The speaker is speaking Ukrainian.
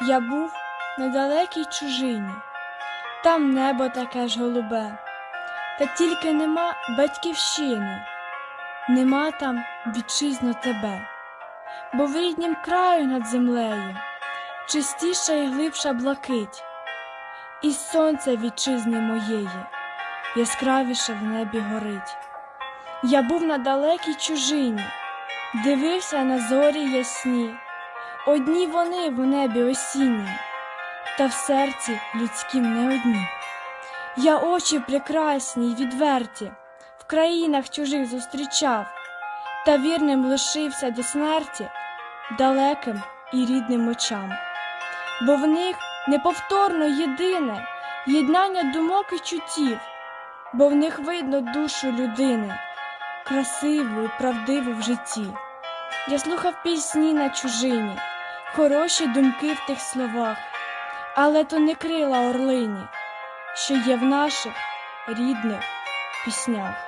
Я був на далекій чужині, там небо таке ж голубе, та тільки нема батьківщини, нема там вітчизно тебе, бо в ріднім краю над землею чистіша і глибша блакить, і сонце вітчизни моєї яскравіше в небі горить. Я був на далекій чужині, дивився на зорі ясні, одні вони в небі осінні, та в серці людськім не одні. Я очі прекрасні й відверті, в країнах чужих зустрічав, та вірним лишився до смерті, далеким і рідним очам, бо в них неповторно єдине єднання думок і чуттів, бо в них видно душу людини, красиву і правдиву в житті. Я слухав пісні на чужині, хороші думки в тих словах, але то не крила орлині, що є в наших рідних піснях.